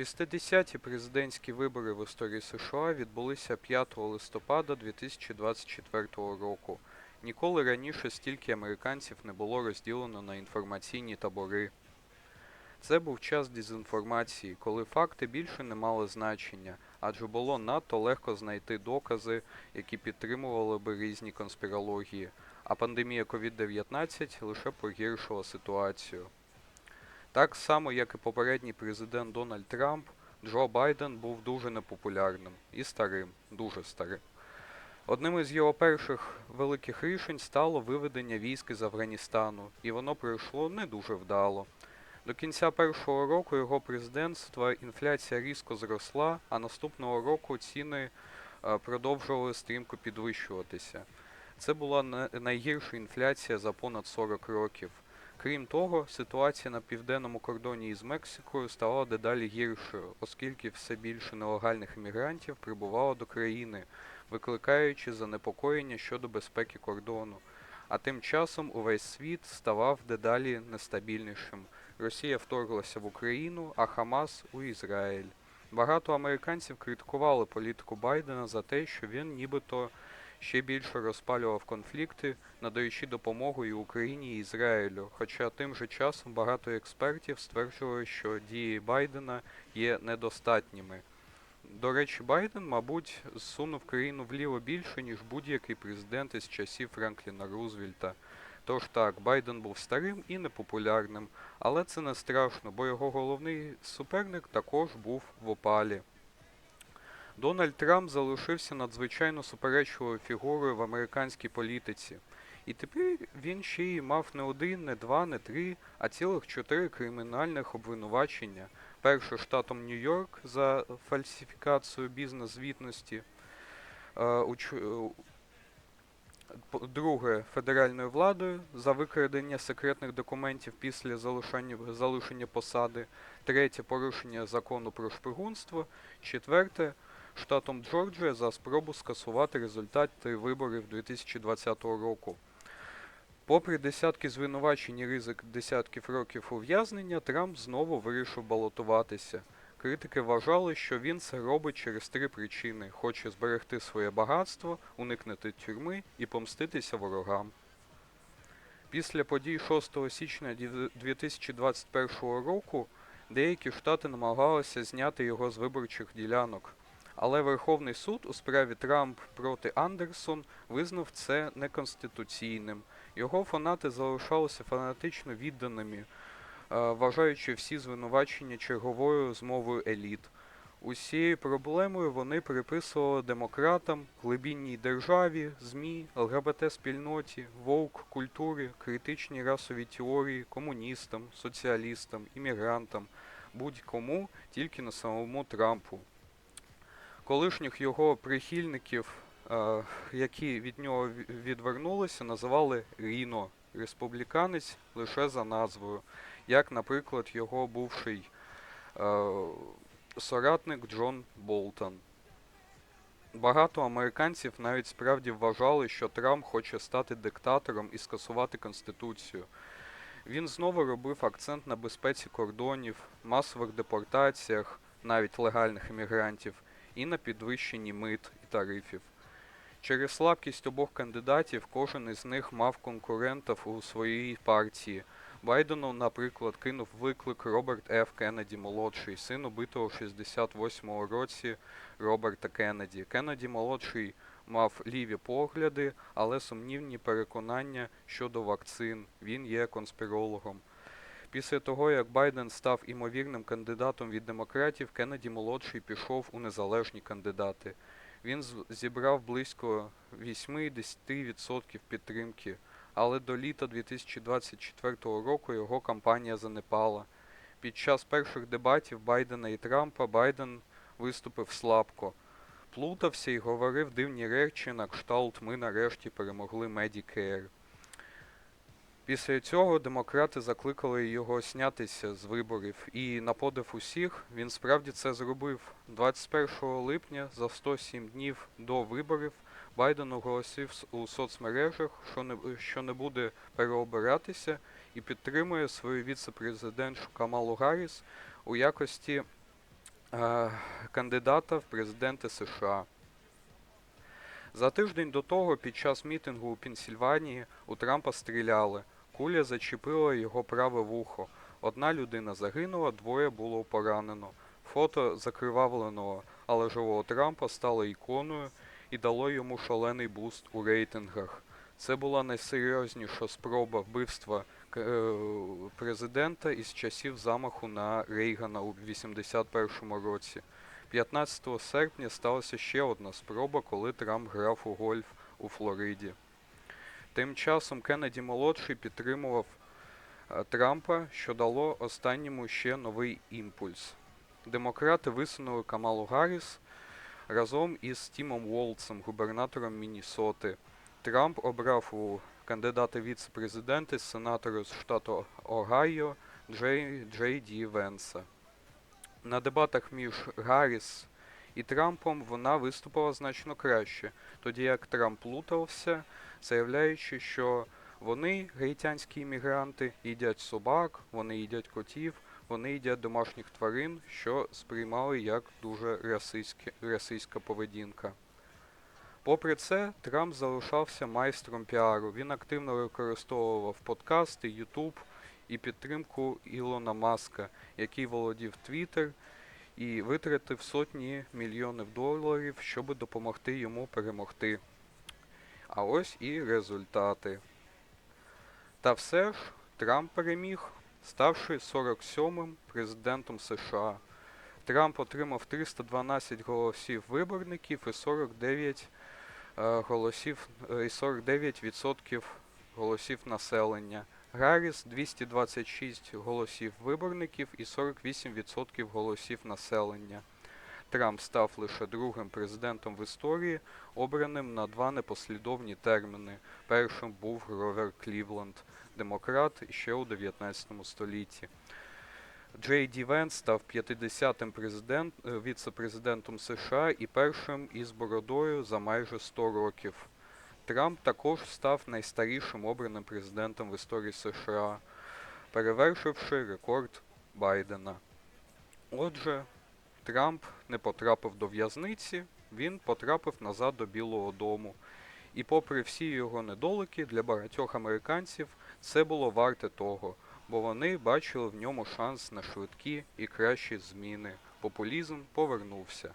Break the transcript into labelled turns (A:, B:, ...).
A: 60-ті президентські вибори в історії США відбулися 5 листопада 2024 року. Ніколи раніше стільки американців не було розділено на інформаційні табори. Це був час дезінформації, коли факти більше не мали значення, адже було надто легко знайти докази, які підтримували би різні конспірології, а пандемія COVID-19 лише погіршила ситуацію. Так само, як і попередній президент Дональд Трамп, Джо Байден був дуже непопулярним і старим, дуже старим. Одним із його перших великих рішень стало виведення військ із Афганістану, і воно пройшло не дуже вдало. До кінця першого року його президентства інфляція різко зросла, а наступного року ціни е, продовжували стрімко підвищуватися. Це була на- найгірша інфляція за понад 40 років. Крім того, ситуація на південному кордоні із Мексикою стала дедалі гіршою, оскільки все більше нелегальних іммігрантів прибувало до країни, викликаючи занепокоєння щодо безпеки кордону. А тим часом увесь світ ставав дедалі нестабільнішим. Росія вторглася в Україну, а Хамас у Ізраїль. Багато американців критикували політику Байдена за те, що він нібито ще більше розпалював конфлікти, надаючи допомогу і Україні, і Ізраїлю. Хоча тим же часом багато експертів стверджували, що дії Байдена є недостатніми. До речі, Байден, мабуть, зсунув країну вліво більше, ніж будь-який президент із часів Франкліна Рузвельта. Тож так, Байден був старим і непопулярним, але це не страшно, бо його головний суперник також був в опалі. Дональд Трамп залишився надзвичайно суперечливою фігурою в американській політиці. І тепер він ще й мав не один, не два, не три, а цілих чотири кримінальних обвинувачення. Перше штатом Нью-Йорк за фальсифікацію бізнес-звітності, е, е, Друге федеральною владою за викрадення секретних документів після залишення посади. Третє порушення закону про шпигунство. Четверте штатом Джорджія за спробу скасувати результати виборів 2020 року. Попри десятки звинувачень і ризик десятків років ув'язнення, Трамп знову вирішив балотуватися. Критики вважали, що він це робить через три причини: хоче зберегти своє багатство, уникнути тюрми і помститися ворогам. Після подій 6 січня дів- 2021 року деякі штати намагалися зняти його з виборчих ділянок. Але Верховний суд у справі Трамп проти Андерсон визнав це неконституційним. Його фанати залишалися фанатично відданими, е, вважаючи всі звинувачення черговою змовою еліт. Усією проблемою вони приписували демократам, глибінній державі, ЗМІ, ЛГБТ-спільноті, вовк, культурі, критичній расовій теорії, комуністам, соціалістам, іммігрантам, будь-кому, тільки не самому Трампу. Колишніх його прихильників, е, які від нього відвернулися, називали Ріно, республіканець лише за назвою, як, наприклад, його бувший е, соратник Джон Болтон. Багато американців навіть справді вважали, що Трамп хоче стати диктатором і скасувати конституцію. Він знову робив акцент на безпеці кордонів, масових депортаціях, навіть легальних іммігрантів, і на підвищенні мит і тарифів. Через слабкість обох кандидатів кожен із них мав конкурентів у своїй партії. Байдену, наприклад, кинув виклик Роберт Ф. Кеннеді молодший, син убитого в 68-му році Роберта Кеннеді. Кеннеді молодший мав ліві погляди, але сумнівні переконання щодо вакцин. Він є конспірологом. Після того, як Байден став імовірним кандидатом від демократів, Кеннеді молодший пішов у незалежні кандидати. Він зібрав близько 8-10% підтримки, але до літа 2024 року його кампанія занепала. Під час перших дебатів Байдена і Трампа Байден виступив слабко, плутався і говорив дивні речі на кшталт «Ми нарешті перемогли Medicare». Після цього демократи закликали його снятися з виборів, і на подив усіх він справді це зробив. 21 липня, за 107 днів до виборів, Байден оголосив у соцмережах, що не, що не буде переобиратися і підтримує свою віце-президентшу Камалу Гарріс у якості е, кандидата в президенти США. За тиждень до того, під час мітингу у Пенсільванії, у Трампа стріляли. Куля зачепила його праве вухо. Одна людина загинула, двоє було поранено. Фото закривавленого, але живого Трампа стало іконою і дало йому шалений буст у рейтингах. Це була найсерйозніша спроба вбивства е, президента із часів замаху на Рейгана у 81-му році. 15 серпня сталася ще одна спроба, коли Трамп грав у гольф у Флориді. Тим часом Кеннеді молодший підтримував е, Трампа, що дало останньому ще новий імпульс. Демократи висунули Камалу Гарріс разом із Тімом Волцем, губернатором Міннесоти. Трамп обрав у кандидата віце-президенти сенатора з штату Огайо Джей, Джей Ді Венса. На дебатах між Гарріс і Трампом вона виступила значно краще, тоді як Трамп плутався, заявляючи, що вони, гаїтянські іммігранти, їдять собак, вони їдять котів, вони їдять домашніх тварин, що сприймали як дуже расистське- расистська поведінка. Попри це, Трамп залишався майстром піару. Він активно використовував подкасти, Ютуб і підтримку Ілона Маска, який володів Твіттер і витратив сотні мільйонів доларів, щоб допомогти йому перемогти. А ось і результати. Та все ж Трамп переміг, ставши 47-м президентом США. Трамп отримав 312 голосів виборників і 49 е, голосів е, і 49% голосів населення. Гарріс 226 голосів виборників і 48% голосів населення. Трамп став лише другим президентом в історії, обраним на два непослідовні терміни. Першим був Гровер Клівленд, демократ ще у 19 столітті. Джей Ді Венс став 50-тим президент, е, віце-президентом США і першим із бородою за майже 100 років. Трамп також став найстарішим обраним президентом в історії США, перевершивши рекорд Байдена. Отже, Трамп не потрапив до в'язниці, він потрапив назад до Білого Дому. І попри всі його недоліки, для багатьох американців це було варте того, бо вони бачили в ньому шанс на швидкі і кращі зміни. Популізм повернувся.